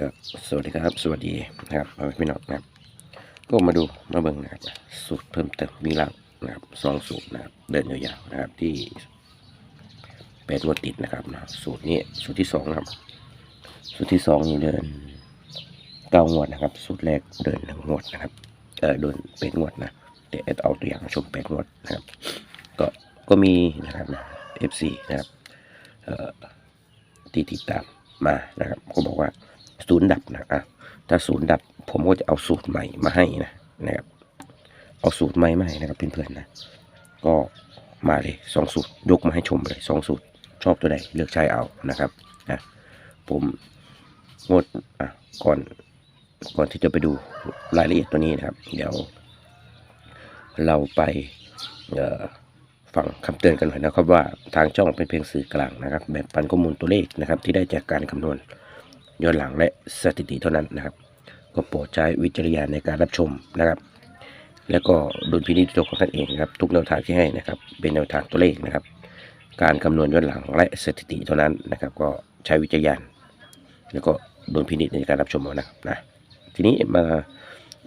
ก็สวัสดีครับ สวัสดีนะครับพี่น้องนะครับ ก็มาดูมาเบิ่งนะครับ สูตรเพิ่มเติมวิ่งล่างนะครับสองสูตรนะครับ เดินยาวๆนะครับที่แปดงวดติดนะครับนะสูตรนี้สูตรที่สองนะครับ สูตรที่สองนี่เดินเก้างวดนะครับ สูตรแรกเดินหนึ่งงวดนะครับเออเดินแปดงวดนะเดี๋ยวเอาตัวอย่างชมแปดงวดนะครับ ก็ก็มีนะครับนะ FC นะครับ เอ่อที่ติดตาม มานะครับก็บอกว่าศูนย์ดับนะอะถ้าศูนย์ดับ ผมก็จะเอาสูตรใหม่มาให้นะนะครับ เอาสูตรใหม่มาให้นะครับเพื่อนๆนะ ก็มาเลยสองสูตรยกมาให้ชมเลยสองสูตรชอบตัวใดเลือกใช้เอานะครับนะผมงดอะก่อนก่อนที่จะไปดูรายละเอียดตัวนี้นะครับ เดี๋ยวเราไปเอ่อ ฟังคำเตือนกันหน่อยนะครับว่าทางช่องเป็นเพียงสื่อกลางนะครับแบบปันข้อมูลตัวเลขนะครับ ที่ได้จากการคำนวณย้อนหลังและสถิติเท่านั้นนะครับ ก็โปรดใช้วิจารณญาณในการรับชมนะครับ แล้วก็ดุลพินิจตัวของท่านเองนะครับ ทุกแนวทางที่ให้นะครับ เป็นแนวทางตัวเลขนะครับ การคำนวณย้อนหลังและสถิติเท่านั้นนะครับ ก็ใช้วิจารณญาณแล้วก็ดุลพินิจในการรับชมเอานะครับนะทีนี้มา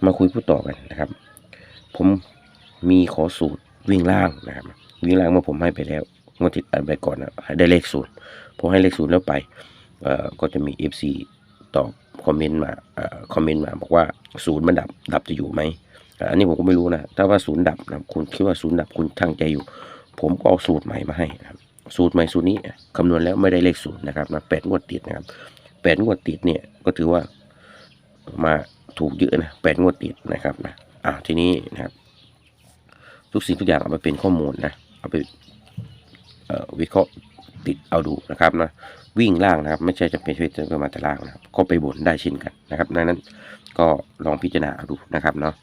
มาคุยพูดต่อกันนะครับ ผมมีขอสูตรวิ่งล่างนะครับ วิ่ล่างเมื่อผมให้ไปแล้วงวดที่อันไปก่อนนะได้เลขศูนย์พอให้เลขศูนย์แล้วไปเอ่อก็จะมี FC ตอบคอมเมนต์มาเอ่อคอมเมนต์มาบอกว่าศูนย์มันดับดับจะอยู่ไหมอันนี้ผมก็ไม่รู้นะถ้าว่าศูนย์ดับนะคุณคิดว่าศูนย์ดับคุณตั้งใจอยู่ ผมก็เอาสูตรใหม่มาให้นะครับสูตรใหม่สูตรนี้คำนวณแล้วไม่ได้เลขศูนย์นะครับนะแปดงวดติดนะครับแปดงวดติดเนี่ยก็ถือว่ามาถูกเยอะนะแปดงวดติดนะครับนะอ่าทีนี้นะครับ ทุกสิ่งทุกอย่างเอาไปเป็นข้อมูลนะ เอาไปวิเคราะห์ติดเอาดูนะครับนะวิ่งล่างนะครับ ไม่ใช่จะเป็นชีวิตจะมาแต่ล่างนะครับ ก็ไปบนได้เช่นกันนะครับดังนั้นก็ลองพิจารณาดูนะครับเนาะ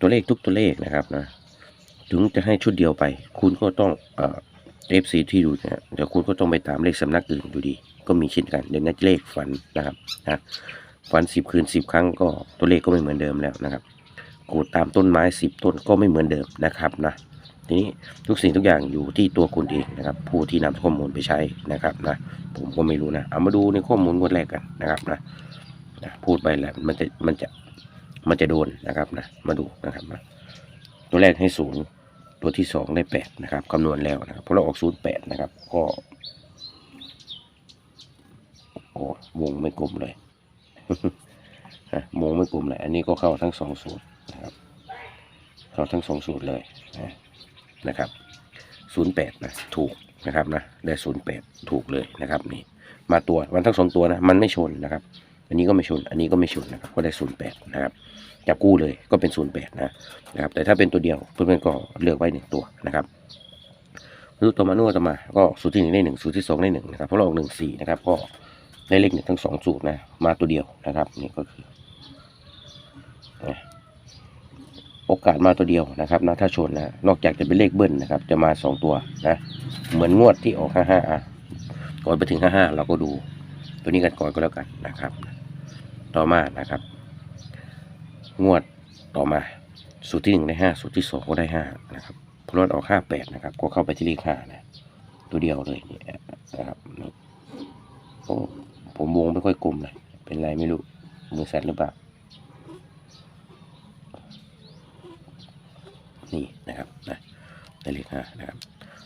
ตัวเลขทุกตัวเลขนะครับนะถึงจะให้ชุดเดียวไป คุณก็ต้องเอฟซีที่ดูเนี่ยเดี๋ยวคุณก็ต้องไปตามเลขสำนักอื่นอยู่ดี ก็มีเช่นกันเดี๋ยวนัเลขฝันนะครับนะฝันสิบคืนสิบครั้งก็ตัวเลขก็ไม่เหมือนเดิมแล้วนะครับขูดตามต้นไม้สิบต้นก็ไม่เหมือนเดิมนะครับนะ ทีนี้ทุกสิ่งทุกอย่างอยู่ที่ตัวคุณเองนะครับ ผู้ที่นำข้อมูลไปใช้นะครับนะผมก็ไม่รู้นะเอามาดูในข้อมูลงวดแรกกันนะครับนะนะพูดไปแล้วมันจะมันจะมันจะโดนนะครับนะมาดูนะครับนะตัวแรกให้ศูนย์ตัวที่สองได้แปดนะครับคำนวณแล้วนะครับเพราะเราออกศูนย์แปดนะครับ ก็โอ้วงไม่กลมเลยฮะมงไม่กลมเลยอันนี้ก็เข้าทั้งสองสูตรนะครับ เข้าทั้งสองสูตรเลยนะ นะครับศูนย์แปดนะถูกนะครับนะได้ศูนย์แปดถูกเลยนะครับนี่มาตัวมันทั้งสองตัวนะมันไม่ชนนะครับ อันนี้ก็ไม่ชน อันนี้ก็ไม่ชนนะครับก็ได้ศูนย์แปดนะครับจับกู้เลยก็เป็นศูนย์แปดนะนะครับแต่ถ้าเป็นตัวเดียวเพื่อนๆก็เลือกไว้หนึ่งตัวนะครับรูปตัวมานู่นต่อมาก็สูตรที่หนึ่งได้หนึ่งสูตรที่สองได้หนึ่งนะครับเพราะเราออกหนึ่งสี่นะครับก็ได้เลขหนึ่งทั้งสองสูตรนะมาตัวเดียวนะครับนี่ก็คือ โอกาสมาตัวเดียวนะครับนะถ้าชนนะนอกจากจะเป็นเลขเบิ้ลนะครับ จะมาสองตัวนะเหมือนงวดที่ออกห้าห้าอะก่อนไปถึงห้าห้าเราก็ดู ตัวนี้กันก่อนก็แล้วกันนะครับ ต่อมานะครับ งวดต่อมาสูตรที่หนึ่งได้ห้าสูตรที่สองก็ได้ห้านะครับเพราะว่าออกห้าแปดนะครับ ก็เข้าไปที่เลขห้านะตัวเดียวเลยเนี่ยนะครับโอ้ผมวงไม่ค่อยกลมเลยเป็นไรไม่รู้มือสั่นหรือเปล่า นี่นะครับนะได้เลขห้านะครับ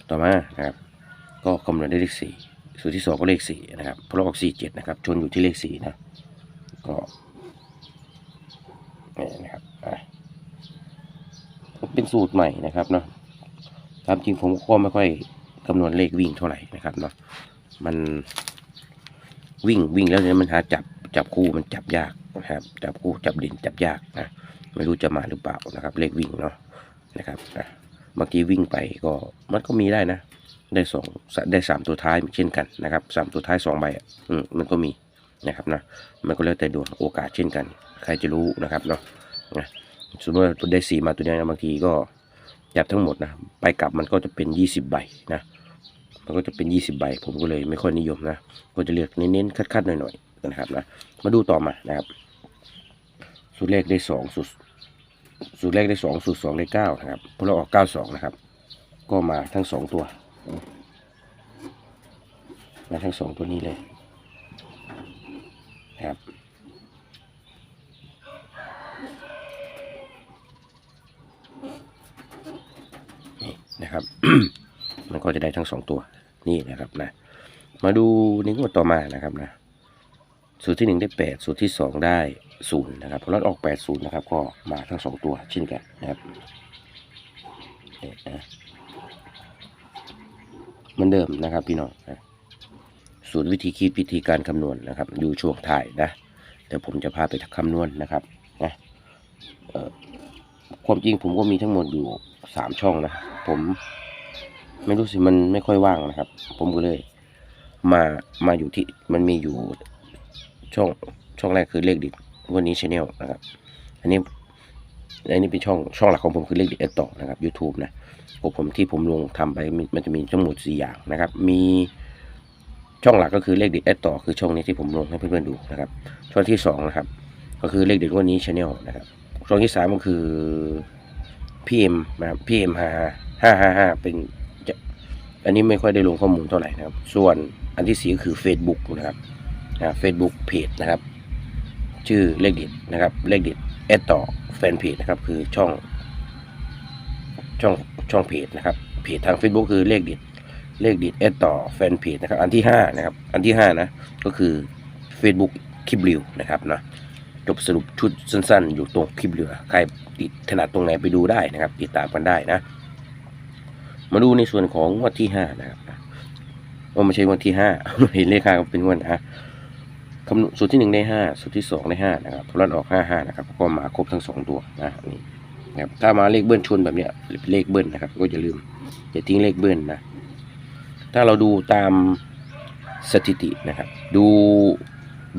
ต่อมานะครับก็คำนวณได้เลขสี่สูตรที่สองก็เลขสี่นะครับเพราะออกสี่เจ็ดนะครับชนอยู่ที่เลขสี่นะก็นี่นะครับอะเป็นสูตรใหม่นะครับเนาะตามจริงผมก็ไม่ค่อยคำนวณเลขวิ่งเท่าไหร่นะครับเนาะมันวิ่งวิ่งแล้วเนี่ยมันหาจับจับคู่มันจับยากนะครับ จับคู่จับดินจับยากนะไม่รู้จะมาหรือเปล่านะครับ เลขวิ่งเนาะ นะครับอะเมื่อกี้วิ่งไปก็มันก็มีได้นะ ได้สองได้สามตัวท้ายเช่นกันนะครับสามตัวท้ายสองใบอืมมันก็มีนะครับนะมันก็แล้วแต่ดวงโอกาสเช่นกัน ใครจะรู้นะครับเนาะนะสมมติว่าตัวได้สี่มาตัวเนี้ยนะบางทีก็จับทั้งหมดนะไปกลับมันก็จะเป็นยี่สิบใบนะมันก็จะเป็นยี่สิบใบ ผมก็เลยไม่ค่อยนิยมนะก็จะเลือกเน้นๆคัดๆหน่อยๆนะครับนะมาดูต่อมานะครับ สูตรเลขได้สองสูตร สูตรแรกได้สองสูตรสองได้เก้านะครับพราะเราออกเก้าสองนะครับ ก็มาทั้งสองตัว มาทั้งสองตัวนี้เลยนะครับนี่นะครับ มันก็จะได้ทั้งสองตัวนี่นะครับนะ มาดูในงวดต่อมานะครับนะ สูตรที่หนึ่งได้แปดสูตรที่สองได้ ศูนย์นะครับพอรถออกแปดศูนย์นะครับก็มาทั้งสองตัวเช่นกันนะครับนี่นะเหมือนเดิมนะครับพี่น้องนะสูตรวิธีคิดวิธีการคำนวณนะครับ อยู่ช่วงถ่ายนะเดี๋ยวผมจะพาไปคำนวณนะครับนะความจริงผมก็มีทั้งหมดอยู่สามช่องนะ ผมไม่รู้สิมันไม่ค่อยว่างนะครับ ผมก็เลยมามาอยู่ที่มันมีอยู่ช่องช่องแรกคือเลขดิด วันนี้ชาแนลนะครับ อันนี้อันนี้เป็นช่องช่องหลักของผมคือเลขดิดเอต่อนะครับ YouTube นะของผมที่ผมลงทำไปมันจะมีทั้งหมดสี่อย่างนะครับ มีช่องหลักก็คือเลขเดิดเอต่อคือช่องนี้ที่ผมลงให้เพื่อนๆดูนะครับ ช่องที่สองนะครับ ก็คือเลขเด็ดวันนี้ชาแนลนะครับ ช่องที่สามก็คือพีเอ็มนะครับพีเอ็มห้าห้าห้าห้าเป็นจะอันนี้ไม่ค่อยได้ลงข้อมูลเท่าไหร่นะครับ ส่วนอันที่สี่ก็คือ Facebook นะครับนะเฟซบุ๊กเพจนะครับ ชื่อเลขด็ดนะครับ เลขด็ดแอดต่อแฟนเพจนะครับ คือช่องช่องช่องเพจนะครับเพจทาง Facebook คือเลขด็ดเลขด็ดแอดต่อแฟนเพจนะครับ อันที่ห้านะครับ อันที่ห้านะก็คือ Facebook คลิปรีวนะครับนะจบสรุปชุดสั้นๆ อยู่ตรงคลิปเรือใครติดถนัดตรงไหนไปดูได้นะครับ ติดตามกันได้นะ มาดูในส่วนของงวดที่ห้านะครับว่าไม่ใช่งวดที่ห้าเห็นเลขห้าก็เป็นงวดนะ คำนวณสูตรที่หนึ่งได้ห้าสูตรที่สองได้ห้านะครับพลันออกห้าห้านะครับก็มาครบทั้งสองตัวนะนี่นะครับถ้ามาเลขเบิ้ลชนแบบเนี้ยเลขเบิ้ลนะครับ ก็อย่าลืมอย่าทิ้งเลขเบิ้ลนะ ถ้าเราดูตามสถิตินะครับ ดู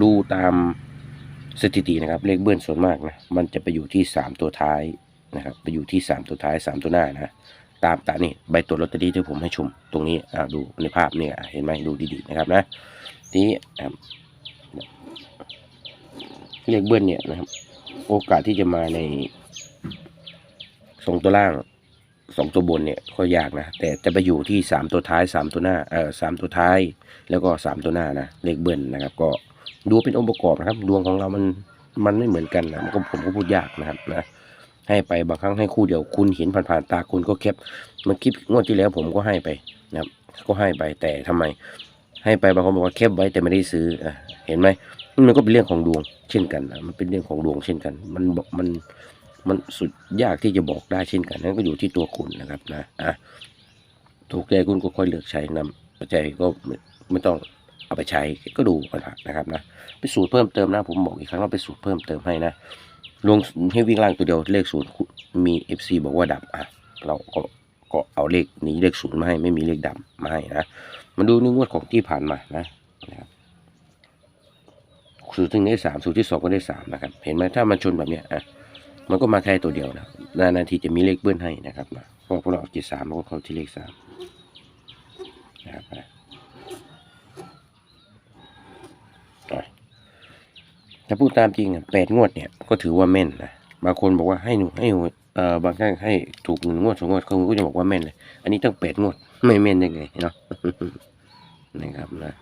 ดูตามสถิตินะครับ เลขเบิ้ลส่วนมากนะมันจะไปอยู่ที่สามตัวท้ายนะครับ ไปอยู่ที่สามตัวท้ายสามตัวหน้านะตามตานี่ใบตัวจลอตเตอรี่ที่ผมให้ชมตรงนี้อ่าดูในภาพเนี่ยเห็นไหมดูดีๆนะครับนะทีนี้ อ่าเลขเบิ้ลเนี่ยนะครับ โอกาสที่จะมาในสองตัวล่างสองตัวบนเนี่ยก็ยากนะ แต่จะไปอยู่ที่สามตัวท้ายสามตัวหน้าเออสามตัวท้าย แล้วก็สามตัวหน้านะเลขเบิ้ลนะครับ ก็ดูเป็นองค์ประกอบนะครับ ดวงของเรามันมันไม่เหมือนกันนะมันก็ผมก็พูดยากนะครับนะให้ไปบางครั้งให้คู่เดียวคุณเห็นผ่านๆตาคุณก็แคปมันคลิปงวดที่แล้วผมก็ให้ไปนะครับ ก็ให้ไปแต่ทำไม ให้ไปบางคนบอกว่าแคปไว้แต่ไม่ได้ซื้ออะเห็นไหมมันก็เป็นเรื่องของดวงเช่นกันนะมันเป็นเรื่องของดวงเช่นกัน มันบอกมันมันสุดยากที่จะบอกได้เช่นกันนั่นก็อยู่ที่ตัวคุณนะครับนะอะถูกใจคุณก็ค่อยเลือกใช้นำปัจจัยก็ไม่ต้องเอาไปใช้ก็ดูก่อนนะครับนะเป็นสูตรเพิ่มเติมนะผมบอกอีกครั้งว่าเป็นสูตรเพิ่มเติมให้นะลงให้วิ่งล่างตัวเดียวเลขศูนย์มี FC บอกว่าดับอะเราก็ก็เอาเลขนี้เลขศูนย์มาให้ไม่มีเลขดับมาให้นะ มาดูในงวดของที่ผ่านมานะนะครับสูตรที่หนึ่งได้สามสูตรที่สองก็ได้สามนะครับ เห็นไหมถ้ามันชนแบบเนี้ยอะมันก็มาแค่ตัวเดียวนะนานๆทีจะมีเลขเบิ้ลให้นะครับนะเพราะพวกเราเจ็ดสามมันก็เข้าที่เลขสามนะครับนะถ้าพูดตามจริงอะแปดงวดเนี่ยก็ถือว่าแม่นนะบางคนบอกว่าให้หนูให้หนูเอ่อบางครั้งให้ถูกหนึ่งงวดสองงวดเขาก็จะบอกว่าแม่นเลย อันนี้ตั้งแปดงวดไม่แม่นยังไงเนาะ นะครับนะ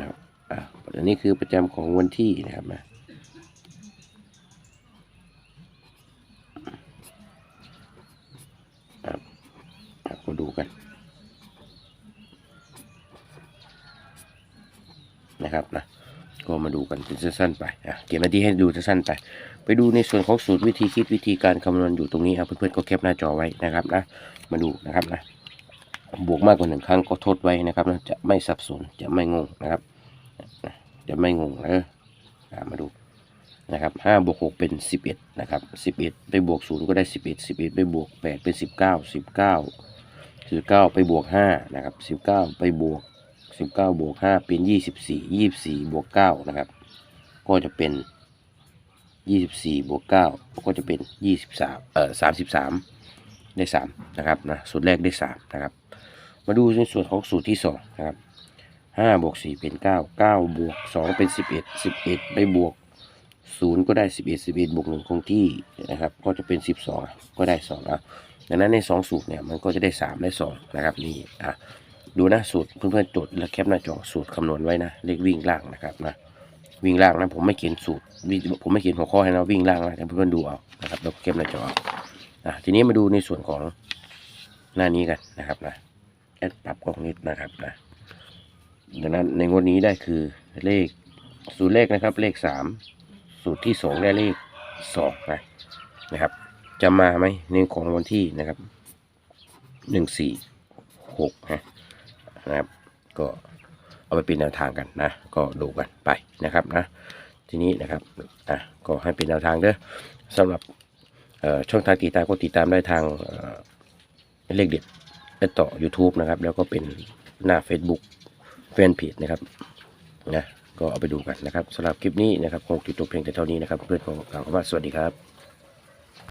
นะครับอะอันนี้คือประจำของวันที่นะครับนะมาดูกันนะครับนะก็มาดูกันเป็นสั้นๆไปอะเก็บหน้าที่ให้ดูสั้นๆไป ไปดูในส่วนของสูตรวิธีคิดวิธีการคำนวณอยู่ตรงนี้ครับเพื่อนๆก็แคปหน้าจอไว้นะครับนะมาดูนะครับนะบวกมากกว่าหนึ่งครั้งก็ทดไว้นะครับนะจะไม่สับสนจะไม่งงนะครับ จะไม่งงเอออะมาดูนะครับห้าบวกหกเป็นสิบเอ็ดนะครับสิบเอ็ดไปบวกศูนย์ก็ได้สิบเอ็ดสิบเอ็ดไปบวกแปดเป็นสิบเก้าสิบเก้าสิบเก้าไปบวกห้านะครับสิบเก้าไปบวกสิบเก้าบวกห้าเป็นยี่สิบสี่ยี่สิบสี่บวกเก้านะครับ ก็จะเป็น ยี่สิบสี่บวกเก้าก็จะเป็นยี่สิบสามเอ่อสามสิบสามได้สามนะครับนะสูตรแรกได้สามนะครับ มาดูในส่วนของสูตรที่สองนะครับห้าบวกสี่เป็นเก้าเก้าบวกสองเป็นสิบเอ็ดสิบเอ็ดไปบวกศูนย์ก็ได้สิบเอ็ดสิบเอ็ดบวกหนึ่งคงที่นะครับ ก็จะเป็นสิบสองก็ได้สองอะดังนั้นในสองสูตรเนี่ยมันก็จะได้สามได้สองนะครับนี่อะดูนะสูตรเพื่อนๆจดแล้วแคปหน้าจอสูตรคำนวณไว้นะเลขวิ่งล่างนะครับนะ วิ่งล่างนะผมไม่เขียนสูตรผมไม่เขียนหัวข้อให้นะวิ่งล่างนะแต่เพื่อนๆดูเอานะครับแล้วแคปหน้าจออะทีนี้มาดูในส่วนของหน้านี้กันนะครับนะแอดปรับกล้องนิดนะครับนะดังนั้นในงวดนี้ได้คือเลขสูตรเลขนะครับ เลขสามสูตรที่สองได้เลขสองนะนะครับ จะมาไหมในของวันที่นะครับหนึ่งสี่หกนะนะครับ ก็ เอาไปเป็นแนวทางกันนะ ก็ดูกันไปนะครับนะ ทีนี้นะครับอะก็ให้เป็นแนวทางเด้อสำหรับช่องทางติดตามก็ติดตามได้ทางเเลขเด็ดและต่อ YouTube นะครับ แล้วก็เป็นหน้า Facebook แฟนเพจนะครับนะก็เอาไปดูกันนะครับสำหรับคลิปนี้นะครับคงติดตัวเพียงแต่เท่านี้นะครับ เพื่อนของกล่าวคำว่าสวัสดีครับ